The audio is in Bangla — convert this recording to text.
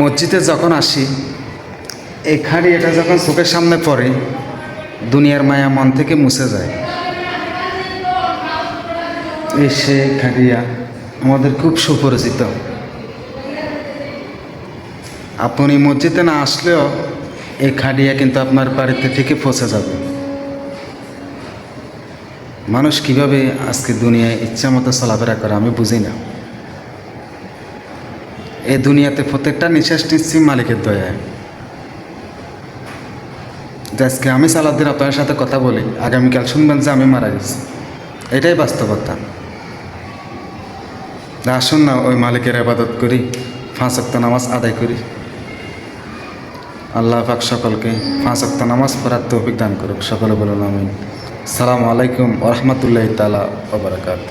মসজিদে যখন আসি, এই এটা যখন চোখের সামনে পড়ে, দুনিয়ার মায়া মন থেকে মুছে যায়। এই সে খাড়িয়া আমাদের খুব সুপরিচিত। আপনি মসজিদে না আসলেও এই খাড়িয়া কিন্তু আপনার বাড়িতে থেকে পৌঁছে যাবে। মানুষ কীভাবে আজকে দুনিয়ায় ইচ্ছা মতো চলাফেরা করে আমি বুঝি না। এই দুনিয়াতে প্রত্যেকটা নিঃশ্বাস নিচ্ছি মালিকের দয়ায়। আজকে আমি সালাদিন আপনার সাথে কথা বলি। আগামীকাল শুনবেন যে আমি মারা গেছি। এটাই বাস্তবতা। তা আসুন না ওই মালিকের আবাদত করি, পাঁচ অক্ত নামাজ আদায় করি। আল্লাহ পাক সকলকে পাঁচ অক্ত নামাজ পড়ার তৌফিক দান করুক। সকলে বলুন আমি সালামু আলাইকুম ওরহমতুল্লাহ তালা ওবরাকাত